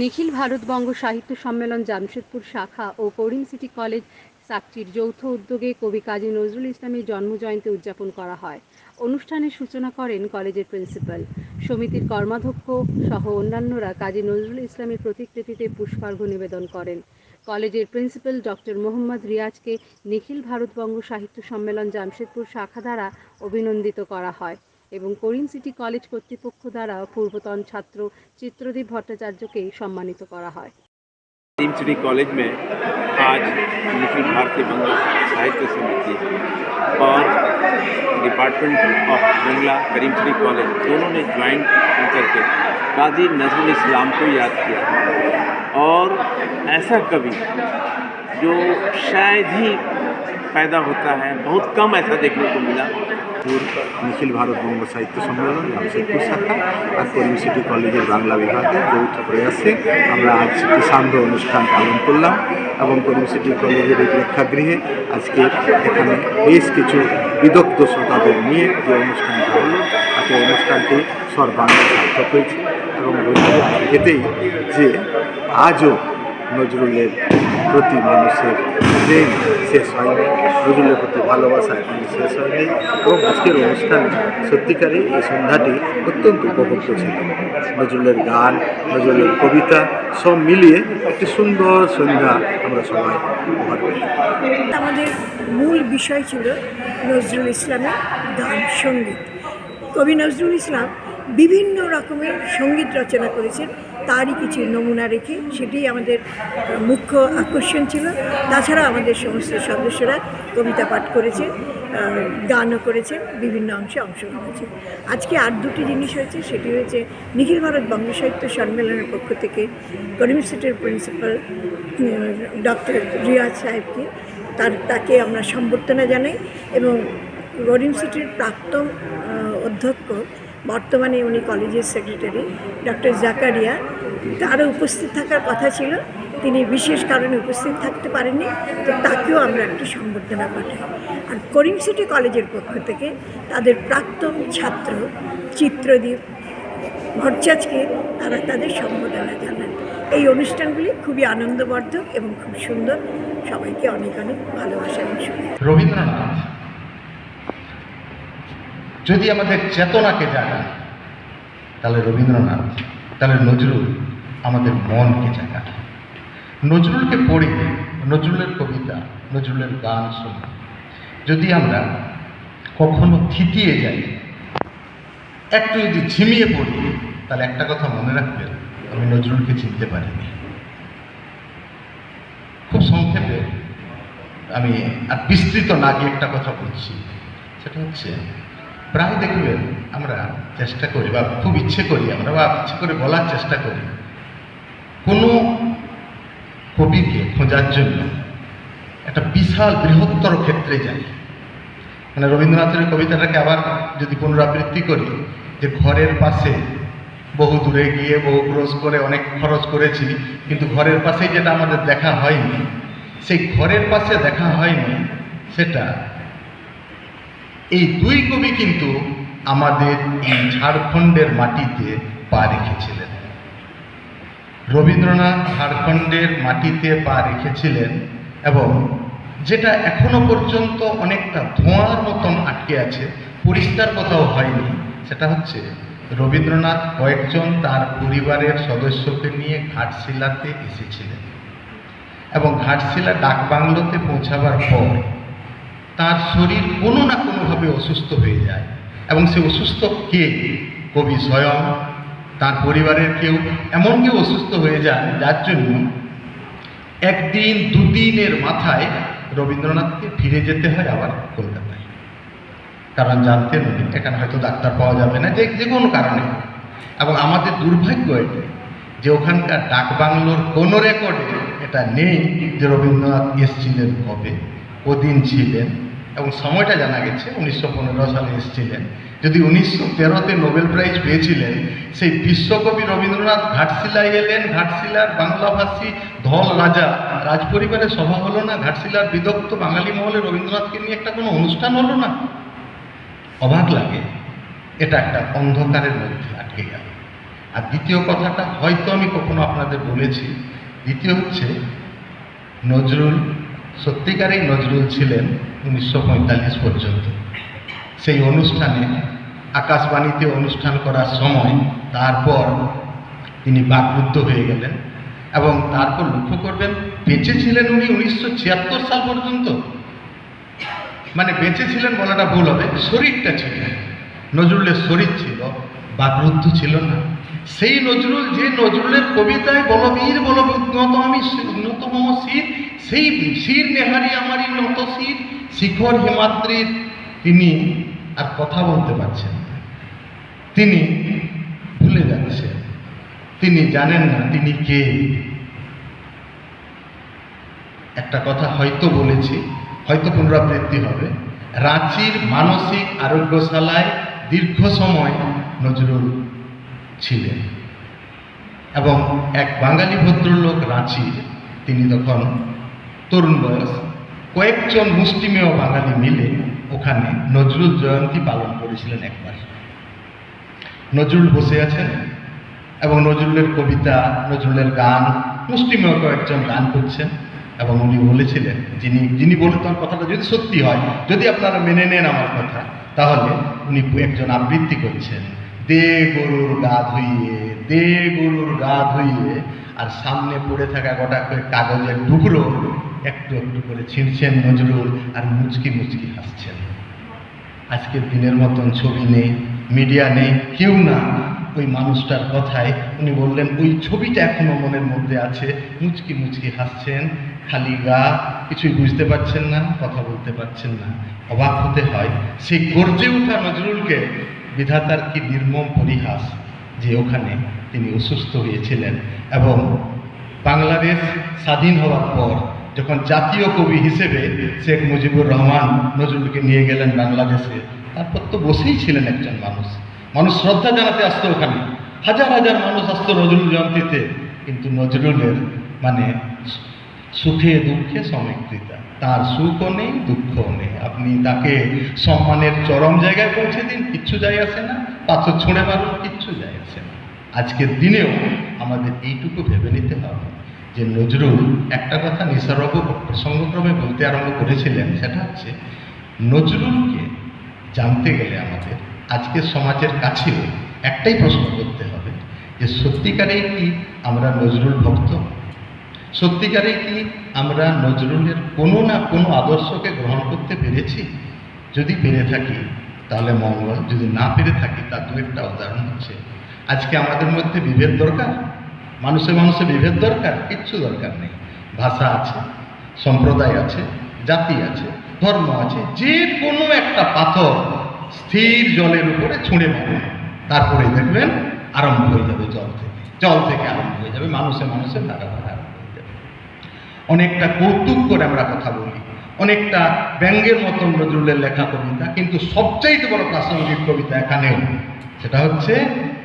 নিখিল ভারতবঙ্গ সাহিত্য সম্মেলন, জামশেদপুর শাখা ও করিম সিটি কলেজ সাকচির যৌথ উদ্যোগে কবি কাজী নজরুল ইসলামের জন্মজয়ন্তী উদযাপন করা হয়। অনুষ্ঠানের সূচনা করেন কলেজের প্রিন্সিপাল। সমিতির কর্মাধ্যক্ষ সহ অন্যান্যরা কাজী নজরুল ইসলামের প্রতিকৃতিতে পুষ্পার্ঘ্য নিবেদন করেন। কলেজের প্রিন্সিপাল ডক্টর মোহাম্মদ রিয়াজকে নিখিল ভারতবঙ্গ সাহিত্য সম্মেলন, জামশেদপুর শাখা দ্বারা অভিনন্দিত করা হয়। এবং করিম সিটি কলেজ কর্তৃপক্ষ দ্বারা পূর্বতন ছাত্র চিত্রদীপ ভট্টাচার্যকে সম্মানিত করা হয় करीम सिटी कॉलेज में आज निखिल भारतीय बंगला साहित्य समिति और department of Bangla Karim city college दोनों ने ज्वाइंट करके काजी नजरुल इस्लाम को याद किया और ऐसा कवि जो शायद ही पैदा होता है बहुत कम ऐसा देखने को मिला নিখিল ভারতবঙ্গ সাহিত্য সম্মেলন জামশেদপুর শাখা আর করিম সিটি কলেজের বাংলা বিভাগে যৌথ প্রয়াসে আমরা আজ একটি সান্ধ্য অনুষ্ঠান পালন করলাম এবং করিম সিটি কলেজের এই প্রেক্ষাগৃহে আজকে এখানে বেশ কিছু বিদগ্ধ শ্রোতাদের নিয়ে যে অনুষ্ঠানটা হলো তাতে অনুষ্ঠানটি সর্বাঙ্গ সার্থক হয়েছে এবং বোঝা যায় এতেই যে আজও নজরুলের প্রতি মানুষের প্রেম শেষ হয়নি নজরুলের প্রতি ভালোবাসা এখনও শেষ হয়নি এবং আজকের অনুষ্ঠানে সত্যিকারই এই সন্ধ্যাটি অত্যন্ত উপভোগ্য ছিল। নজরুলের গান, নজরুলের কবিতা সব মিলিয়ে একটি সুন্দর সন্ধ্যা আমরা সবাই আমাদের মূল বিষয় ছিল নজরুল ইসলামের গান, সংগীত। কবি নজরুল ইসলাম বিভিন্ন রকমের সংগীত রচনা করেছেন। তারই কিছু নমুনা রেখে সেটি আমাদের মুখ্য আকর্ষণ ছিল। তাছাড়া আমাদের সমস্ত সদস্যরা কবিতা পাঠ করেছে গানও করেছে, বিভিন্ন অংশে অংশগ্রহণ করেছে। আজকে আর দুটি জিনিস হয়েছে, সেটি হয়েছে নিখিল ভারত বঙ্গ সাহিত্য সম্মেলনের পক্ষ থেকে করিম সিটির প্রিন্সিপাল ডক্টর রিয়াজ সাহেবকে। তার, তাকে আমরা সম্বর্ধনা জানাই এবং গরিম সিটির প্রাক্তন অধ্যক্ষ বর্তমানে উনি কলেজের সেক্রেটারি, ডক্টর জাকারিয়া। তারও উপস্থিত থাকার কথা ছিল। তিনি বিশেষ কারণে উপস্থিত থাকতে পারেননি। তো তাকেও আমরা একটি সম্বর্ধনা পাঠাই। আর করিম সিটি কলেজের পক্ষ থেকে তাদের প্রাক্তন ছাত্র চিত্রদীপ ভট্টাচার্যকে তারা তাদের সম্বোধনা জানান। এই অনুষ্ঠানগুলি খুবই আনন্দবর্ধক এবং খুব সুন্দর। সবাইকে অনেক অনেক ভালোবাসা এবং শুভেচ্ছা। রবীন্দ্রনাথ যদি আমাদের চেতনাকে জাগান তাহলে রবীন্দ্রনাথ, তাহলে নজরুল আমাদের মনকে জাগান নজরুলকে পড়ি, নজরুলের কবিতা, নজরুলের গান শুনি। যদি আমরা কখনো থিতিয়ে যাই, একটু যদি ঝিমিয়ে পড়ি, তাহলে একটা কথা মনে রাখবেন আমি নজরুলকে চিনতে পারিনি। খুব সংক্ষেপে আমি আর বিস্তৃত না গিয়ে একটা কথা বলছি, সেটা হচ্ছে প্রায় দেখবেন আমরা চেষ্টা করি বা খুব ইচ্ছে করি, আমরা বা ইচ্ছে করে বলার চেষ্টা করি। কোনো কবিকে খোঁজার জন্য একটা বিশাল বৃহত্তর ক্ষেত্রে যাই। মানে রবীন্দ্রনাথের কবিতাটাকে আবার যদি পুনরাবৃত্তি করি, যে ঘরের পাশে বহু দূরে গিয়ে বহু ক্রস করে অনেক খরচ করেছি, কিন্তু ঘরের পাশে যেটা আমাদের দেখা হয়নি, সেই ঘরের পাশে দেখা হয়নি, সেটা এই দুই কবি কিন্তু আমাদের এই ঝাড়খণ্ডের মাটিতে পা রেখেছিলেন। রবীন্দ্রনাথ ঝাড়খণ্ডের মাটিতে পা রেখেছিলেন এবং যেটা এখনও পর্যন্ত অনেকটা ধোঁয়ার মতন আটকে আছে, পরিষ্কার কোথাও হয়নি, সেটা হচ্ছে রবীন্দ্রনাথ কয়েকজন তার পরিবারের সদস্যকে নিয়ে ঘাটশিলাতে এসেছিলেন। এবং ঘাটশিলা ডাকবাংলোতে পৌঁছাবার পর তার শরীর কোনো না কোনোভাবে অসুস্থ হয়ে যায়। এবং সে অসুস্থ কে? কবি স্বয়ং। তার পরিবারের কেউ এমন কেউ অসুস্থ হয়ে যায়, যার জন্য একদিন, দুদিনের মাথায় রবীন্দ্রনাথকে ফিরে যেতে হয় আবার কলকাতায়। কারণ জানতেন এখানে হয়তো ডাক্তার পাওয়া যাবে না, যে যে কোনো কারণে। এবং আমাদের দুর্ভাগ্য এটি যে ওখানকার ডাকবাংলোর কোনো রেকর্ডে এটা নেই যে রবীন্দ্রনাথ এসছিলেন কবে, কদিন ছিলেন এবং সময়টা জানা গেছে, উনিশশো পনেরো সালে এসেছিলেন। যদি উনিশশো তেরোতে নোবেল প্রাইজ পেয়েছিলেন, সেই বিশ্বকবি রবীন্দ্রনাথ ঘাটশিলায় এলেন। ঘাটশিলার বাংলাভাষী ধল রাজা। রাজপরিবারের সভা হলো না, ঘাটশিলার বিদগ্ধ বাঙালি মহলে রবীন্দ্রনাথকে নিয়ে একটা কোনো অনুষ্ঠান হলো না। অবাক লাগে, এটা একটা অন্ধকারের মধ্যে আটকে গেল। আর দ্বিতীয় কথাটা, হয়তো আমি কখনো আপনাদের বলেছি, দ্বিতীয় হচ্ছে, নজরুল সত্যিকারেই নজরুল ছিলেন উনিশশো পঁয়তাল্লিশ পর্যন্ত। সেই অনুষ্ঠানে, আকাশবাণীতে অনুষ্ঠান করার সময় তারপর তিনি বাকরুদ্ধ হয়ে গেলেন এবং তারপর লক্ষ্য করবেন বেঁচে ছিলেন উনি উনিশশো ছিয়াত্তর সাল পর্যন্ত। মানে বেঁচে ছিলেন বলাটা ভুল হবে, শরীরটা ছিল। নজরুলের শরীর ছিল, বাকরুদ্ধ ছিল না। সেই নজরুল যে নজরুলের কবিতায় বলবীর বলবীত আমি মম শির সেই শির নেহারি আমারই নত শির, শিখর হিমাদ্রির তিনি আর কথা বলতে পারছেন তিনি ভুলে যাচ্ছেন। তিনি জানেন না তিনি কে। একটা কথা হয়তো বলেছি, হয়তো পুনরাবৃত্তি হবে। রাঁচির মানসিক আরোগ্যশালায় দীর্ঘ সময় নজরুল ছিলেন এবং এক বাঙালি ভদ্রলোক রাঁচির, তিনি তখন তরুণ বয়স। কয়েকজন মুষ্টিমেয় বাঙালি মিলে ওখানে নজরুল জয়ন্তী পালন করেছিলেন একবার। নজরুল বসে আছেন এবং নজরুলের কবিতা, নজরুলের গান মুষ্টিমেয় কয়েকজন গান করছেন এবং উনি বলেছিলেন, যিনি যিনি বলতেন কথাটা যদি সত্যি হয়, যদি আপনারা মেনে নেন আমার কথা, তাহলে উনি একজন আবৃত্তি করছেন। দে গরুর গা ধুইয়ে, দে গরুর গা ধুইয়ে, আর সামনে পড়ে থাকা গোটা কাগজের টুকরো একটু একটু করে ছিঁড়ছেন নজরুল আর মুচকি মুচকি হাসছেন। আজকের দিনের মতন ছবি নেই মিডিয়া নেই, কেউ না। ওই মানুষটার কথায় উনি বললেন, ওই ছবিটা এখনও মনের মধ্যে আছে। মুচকি মুচকি হাসছেন, খালি গা, কিছুই বুঝতে পারছেন না, কথা বলতে পারছেন না। অবাক হতে হয় সেই গর্জে ওঠা নজরুলকে। বিধাতার কি নির্মম পরিহাস যে ওখানে তিনি অসুস্থ হয়েছিলেন। এবং বাংলাদেশ স্বাধীন হওয়ার পর যখন জাতীয় কবি হিসেবে শেখ মুজিবুর রহমান নজরুলকে নিয়ে গেলেন বাংলাদেশে, তারপর তো বসেই ছিলেন একজন মানুষ। মানুষ শ্রদ্ধা জানাতে আসতো ওখানে। হাজার হাজার মানুষ আসতো নজরুল জয়ন্তীতে, কিন্তু নজরুলের মানে সুখে দুঃখে সমৃদ্ধিতা তার সুখও নেই, দুঃখও নেই। আপনি তাকে সম্মানের চরম জায়গায় পৌঁছে দিন, কিচ্ছু যায় আসে না। পাথর ছুঁড়ে মারুন, কিচ্ছু যায় আসে না। আজকের দিনেও আমাদের এইটুকু ভেবে নিতে হবে। যে নজরুল একটা কথা নিসর্গ প্রসঙ্গক্রমে বলতে আরম্ভ করেছিলেন, সেটা হচ্ছে নজরুলকে জানতে গেলে আমাদের আজকে সমাজের কাছেও একটাই প্রশ্ন করতে হবে যে সত্যিকারেই কি আমরা নজরুল ভক্ত? সত্যিকারে কি আমরা নজরুলের কোনো না কোনো আদর্শকে গ্রহণ করতে পেরেছি? যদি পেরে থাকি, তাহলে মঙ্গল, যদি না পেরে থাকি, তার দু একটা উদাহরণ হচ্ছে, আজকে আমাদের মধ্যে বিভেদ দরকার? মানুষে মানুষে বিভেদ দরকার, কিচ্ছু দরকার নেই। ভাষা আছে, সম্প্রদায় আছে, জাতি আছে, ধর্ম আছে, যে কোনো একটা পাথর স্থির জলের উপরে ছুঁড়ে মারবে। তারপরে দেখবেন আরম্ভ হয়ে যাবে জল থেকে। জল থেকে আরম্ভ হয়ে যাবে, মানুষে মানুষে ভাগাভাগি আরম্ভ হয়ে যাবে। অনেকটা কৌতুক করে আমরা কথা বলি। অনেকটা ব্যঙ্গের মতন নজরুলের লেখা কবিতা, কিন্তু সবচাইতে বড় প্রাসঙ্গিক কবিতা এখানেও। সেটা হচ্ছে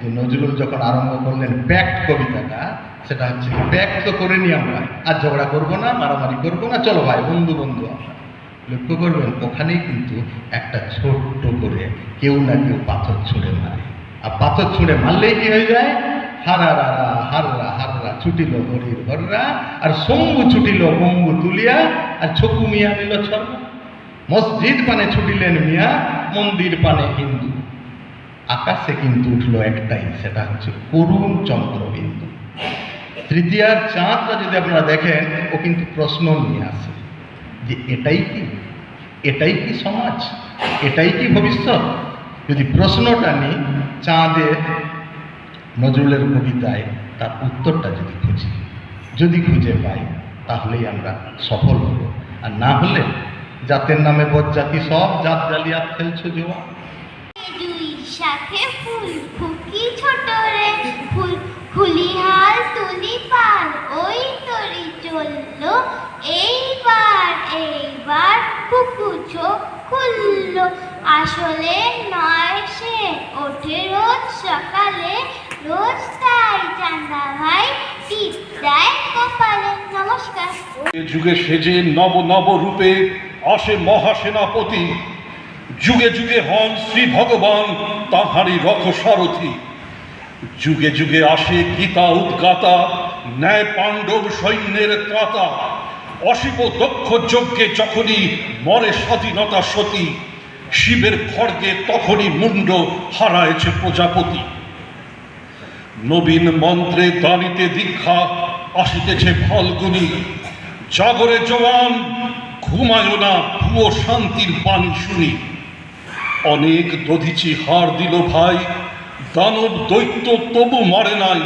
যে নজরুল যখন আরম্ভ করলেন প্যাক্ট কবিতাটা, সেটা হচ্ছে প্যাক্ট তো করে নি আমরা, আর ঝগড়া করব না, মারামারি করব না, চলো ভাই, বন্ধু বন্ধু আমরা। লক্ষ্য করবেন, ওখানেই কিন্তু একটা ছোট্ট করে কেউ না কেউ পাথর ছুঁড়ে মারে। আর পাথর ছুঁড়ে মারলেই কি হয়ে যায়? হারারা, হাররা হাররা, ছুটিল হরির হররা আর শম্ভু ছুটিল বম্বু তুলিয়া, আর ছকু মিয়া নিল ছর্ম মসজিদ পানে ছুটিলেন মিয়া, মন্দির পানে হিন্দু। আকাশে কিন্তু উঠল একটাই, সেটা হচ্ছে করুণ চন্দ্রবিন্দু। তৃতীয়ার চাঁদটা যদি আপনারা দেখেন, ও কিন্তু প্রশ্ন নিয়ে আসে যে এটাই কি? এটাই কি সমাজ? এটাই কি ভবিষ্যৎ? যদি প্রশ্নটা নিই চাঁদে নজরুলের কবিতায় তার উত্তরটা যদি খুঁজি, যদি খুঁজে পাই, তাহলেই আমরা সফল হব। আর না হলে জাতের নামে বজ্জাতি সব জাত জালিয়াত খেলছো জোয়া ফুল ছোট রে, ফুল তুলি ওই এইবার এইবার কুকু চোখ আসলে নয় সে, ওঠে রোজ সকালে। যুগে সেজে নব নব রূপে আসে মহাসেনাপতি। যুগে যুগে হন শ্রী ভগবান, তাহারই রথ সারথি। যুগে যুগে আসে গীতা উদ্গাতা, ন্যায় পাণ্ডব সৈন্যের ত্রাতা। অশিব দক্ষ যজ্ঞে যখনই মরে স্বাধীনতা সতী, শিবের খড়গে তখনই মুন্ড হারায়েছে প্রজাপতি। নবীন মন্ত্রে দানিতে দীক্ষা, আসিতেছে ফলগুনি। জাগরে জওয়ান, ঘুমায় না, ভুয়ো শান্তির বাণী শুনি। অনেক দধিচি হার দিল ভাই, দানব দৈত্য তবু মরে নাই।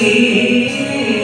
Yeah.